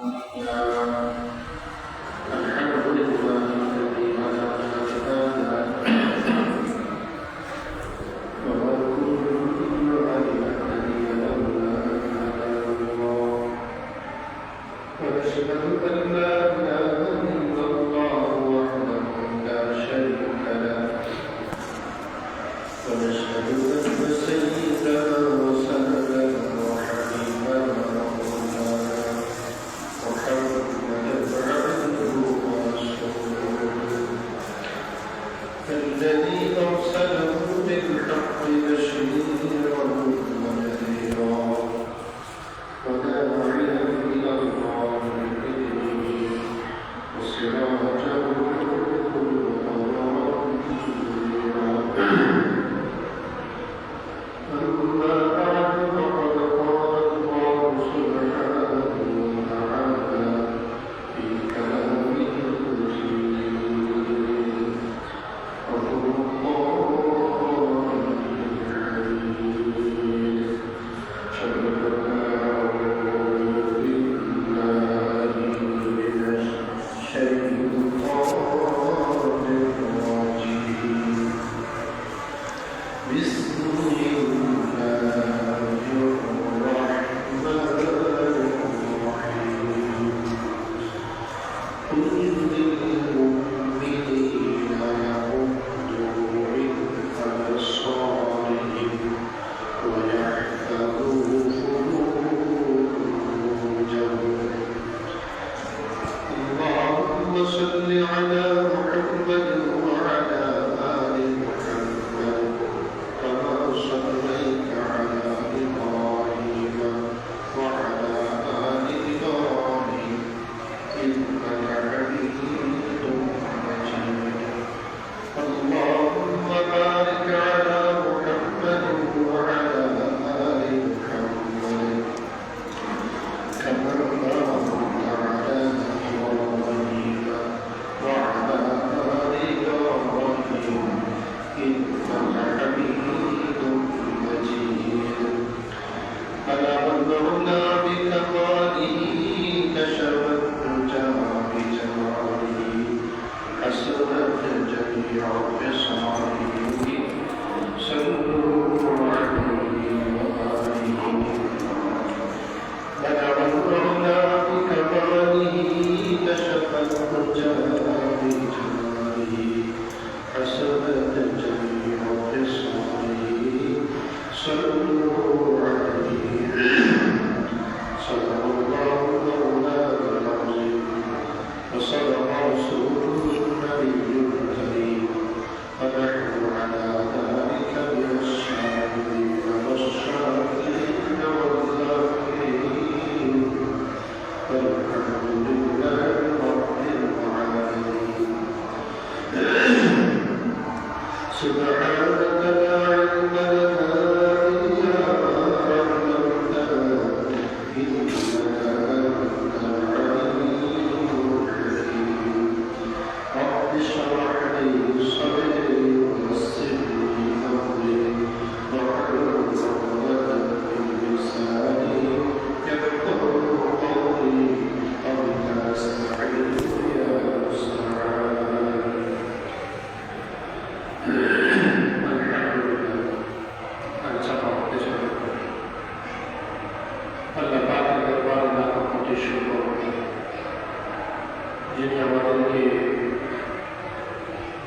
Yeah. الذي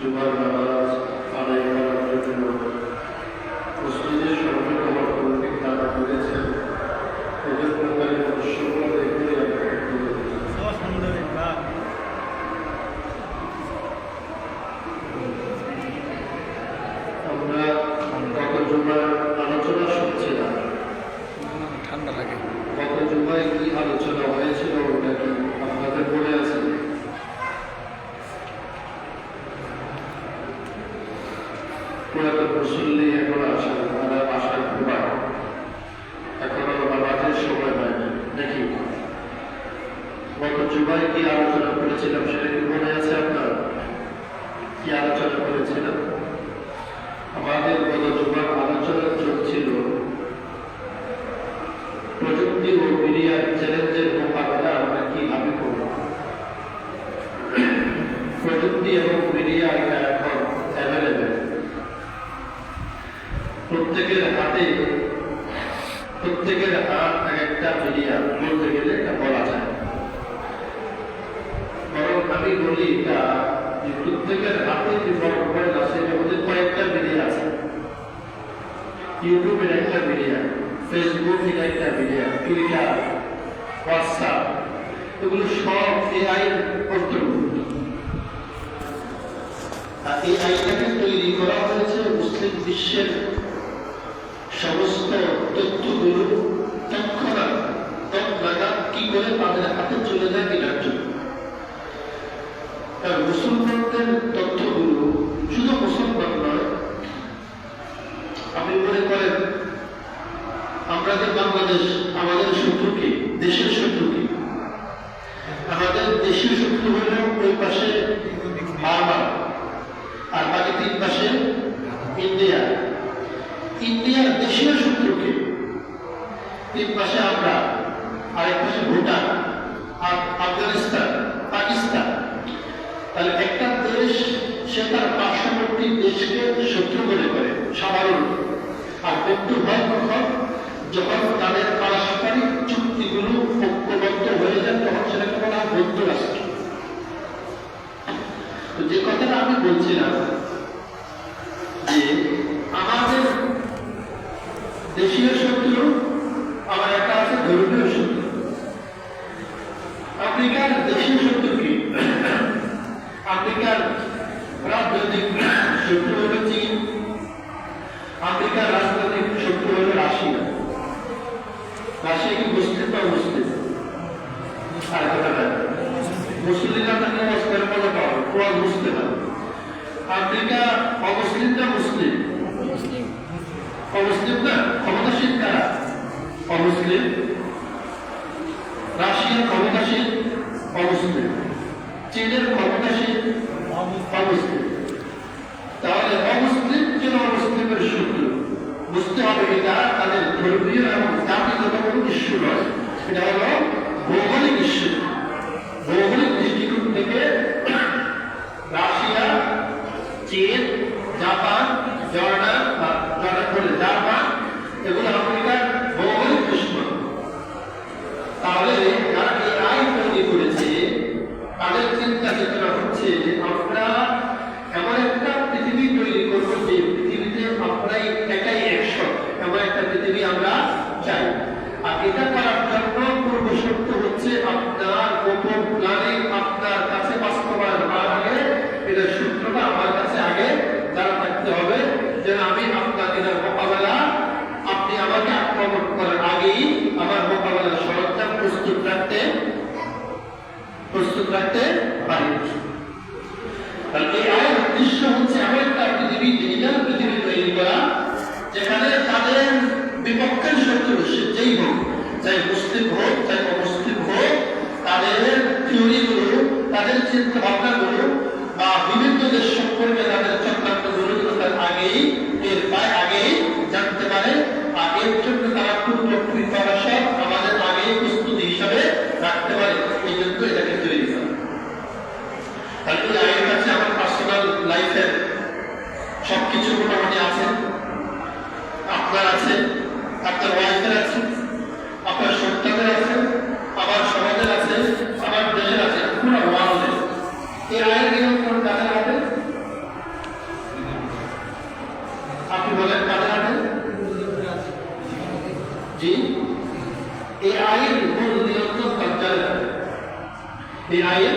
Jumlah প্রত্যেকের হাতে যে বড় মোবাইল আছে ওদের কয়েকটা মিডিয়া আছে। ইউটিউবের একটা মিডিয়া ফেসবুকের একটা মিডিয়া টুইটার হোয়াটসঅ্যাপ এগুলো সব এআই অন্তর্ভুক্ত। এই তৈরি করা হয়েছে মুসলিম বিশ্বের সমস্ত তথ্যগুলো তৎক্ষণাৎ তৎনাগাদ কি করে তাদের হাতে চলে যায় কেনার জন্য আর মুসলমানদের তথ্যগুলো শুধু মুসলমান নয় আপনি মনে করেন আমরা যে বাংলাদেশ আমাদের শত্রু কি দেশের শত্রু কি আমাদের দেশের শত্রু হলো ওই পাশে বার্মা আর বাকি তিন পাশে ইন্ডিয়া ইন্ডিয়ার দেশীয় শত্রুকে তিন পাশে আমরা আরেক পাশে ভুটান আর আফগানিস্তান পাকিস্তান তাহলে একটা দেশ সে তার পার্শ্ববর্তী দেশকে শত্রু মনে করে সাধারণ বন্ধু হয় কখন যখন তাদের পারস্পরিক চুক্তিগুলো ঐক্যবদ্ধ হয়ে যায়, তখন সেটাকে বলা হয় বৌদ্ধ রাষ্ট্র। যে কথাটা আমি বলছিলাম যে আমাদের দেশীয় শত্রু আমার একটা আছে ধর্মীয় শত্রু আফ্রিকার দেশীয় শত্রু কি আফ্রিকার রাজনৈতিক শত্রু হল চীন আফ্রিকার রাজনৈতিক শত্রু হল রাশিয়া রাশিয়া কি মুসলিম বা মুসলিম আর কথা না মুসলিমরা তাকে অস্কার মজা পাওয়া ওরা মুসলিম না আফ্রিকা অমুসলিম না মুসলিম অমুসলিম না ক্ষমতাসীন কারা অমুসলিম রাশিয়ার ক্ষমতাসীন অমুসলিম চীনের ক্ষমতাসীন অমুসলিম তাহলে অমুসলিম যেন অমুসলিমের শত্রু বুঝতে হবে এটা তাদের ধর্মীয় এবং জাতিগত কোনো ইস্যু নয় এটা হলো Yeah. প্রস্তুত রাখতে পারি। তাহলে এই উদ্দেশ্য হচ্ছে এমন একটা পৃথিবী ডিজিটাল পৃথিবী তৈরি করা, যেখানে তাদের বিপক্ষের শত্রু সে যেই হোক, চাই মুসলিম হোক, চাই অমুসলিম হোক, তাদের থিওরিগুলো, তাদের চিন্তা ভাবনাগুলো বা বিভিন্ন দেশ সম্পর্কে তাদের চক্রান্তগুলো তার আগেই এর প্রায় আগেই জানতে পারে আর এর জন্য তারা পূর্ব প্রিপারেশন আমাদের আগেই প্রস্তুতি হিসাবে রাখতে পারে এই জন্য এটাকে তৈরি করা তাহলে এই আইনের কাছে আমার পার্সোনাল লাইফের সবকিছু মোটামুটি আছে আপনার আছে আপনার ওয়াইফের আছে আপনার সন্তানের আছে আমার সমাজের আছে আমার দেশের আছে পুরো ওয়ার্ল্ডের এই আইন নিয়ন্ত্রণ কাদের হাতে আপনি বলেন কাদের হাতে জি এই আইন মূল নিয়ন্ত্রণ সরকারের হাতে এই আইন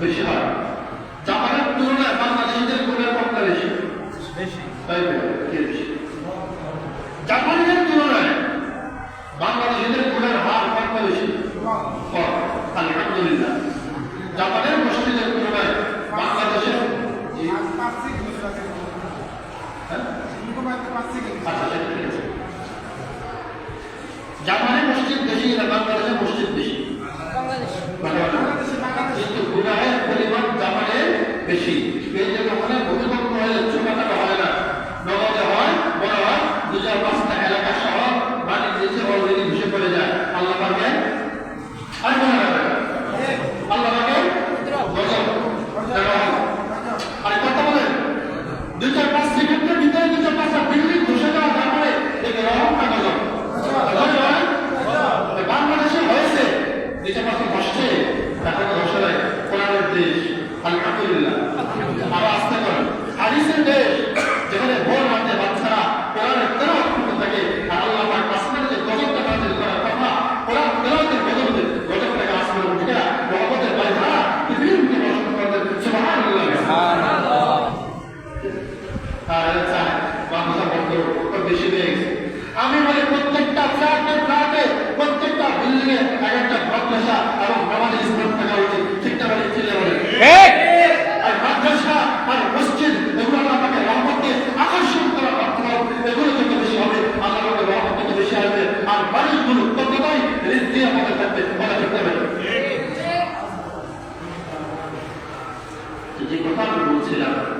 বেশি হয়। জাপানের তুলনায় বাংলাদেশিদের গুণের পক্ষে বেশি। বেশি। তাই বেশি? জাপানের তুলনায় বাংলাদেশিদের গুণের হার পক্ষে বেশি। আলহামদুলিল্লাহ। জাপানের মসজিদের তুলনায় বাংলাদেশের হ্যাঁ? আচ্ছা, জাপানের মসজিদ বেশি না বাংলাদেশের মসজিদ বেশি। বাংলাদেশ। la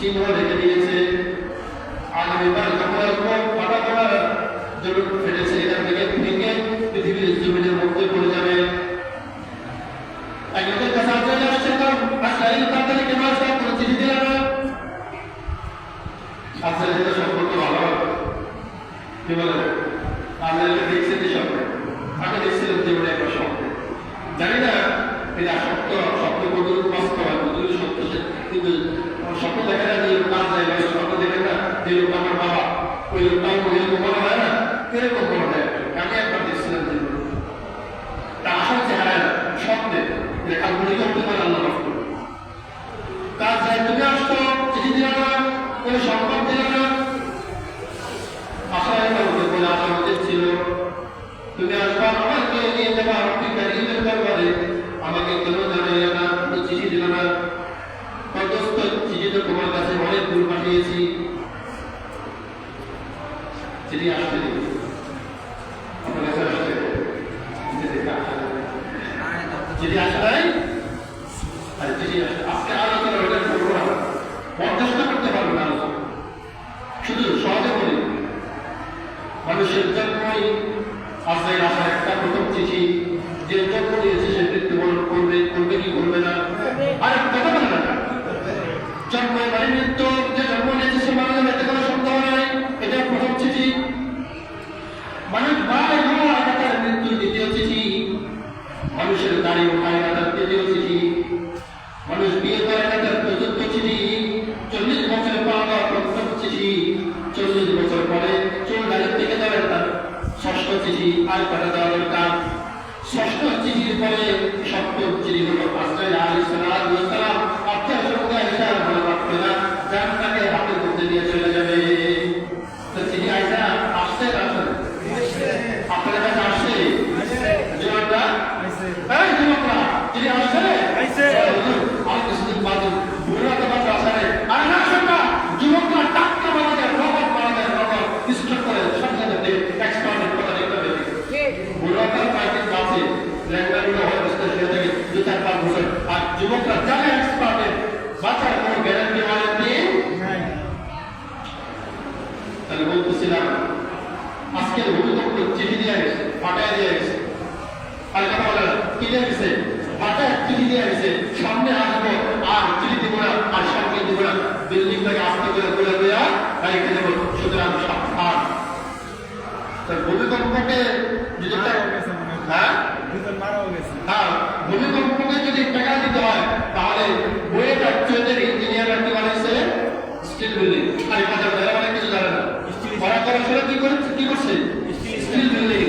Cuma. ফেলে বলতে পারে আমি একবার দেখছিলাম যে তার আসার স্বপ্নে যে কাল করতে পারে আল্লাহ মাফ করবে তার দায়িত্বে আসতো চিঠি দিল না কোনো সম্পদ দিল না আশা একটা হতে বলে আশা উচিত ছিল তুমি আসবা আমাকে নিয়ে যাবা আপনি গাড়িদের দরবারে আমাকে কেন জানাইল না চিঠি দিল না কতস্থ চিঠি তো তোমার কাছে অনেক দূর পাঠিয়েছি চিঠি আসতে দিয়েছি যদি আপনার দাড়ি উঠায় না, তার তেজেও চিঠি। মানুষ বিয়ে করে না, তার প্রচুর চিঠি। চল্লিশ বছর পাওয়া প্রথম চিঠি। চল্লিশ বছর পরে চুল দাঁড়িয়ে থেকে যাবে তার ষষ্ঠ চিঠি, আর করা যাওয়া দরকার। ষষ্ঠ চিঠির পরে সপ্তম চিঠি হল পাঁচটায় আলী ভূমিকম্পকে যদি হয়। হ্যাঁ? হ্যাঁ ভূমিকম্পকে যদি টাকা দিতে হয় তাহলে বইয়ে চৌধুরী ইঞ্জিনিয়াররা কি বানাইছে স্টিল বিল্ডিং আর কথা কিছু জানে না। ওরা কি করেছে কি করছে Steel- steel building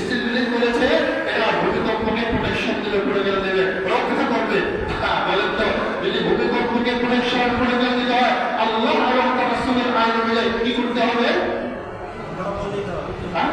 steel building করেছে এরা ভূমিকম্পকে প্রোটেকশন দেবে পড়ে গেলে দেবে রক্ষা করবে হ্যাঁ বলেন তো যদি ভূমিকম্পকে প্রোটেকশন পড়ে গেলে দিতে হয় আল্লাহ এবং তার রাসূলের আইন অনুযায়ী কি করতে হবে হ্যাঁ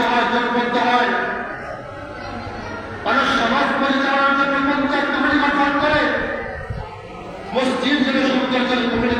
জন্য ঐক্যবদ্ধ হয় জোটবদ্ধ হয় মানুষ সমাজ পরিচালনার জন্য পঞ্চায়েত কমিটি গঠন করে, মসজিদ যেন সৌন্দর্য কমিটি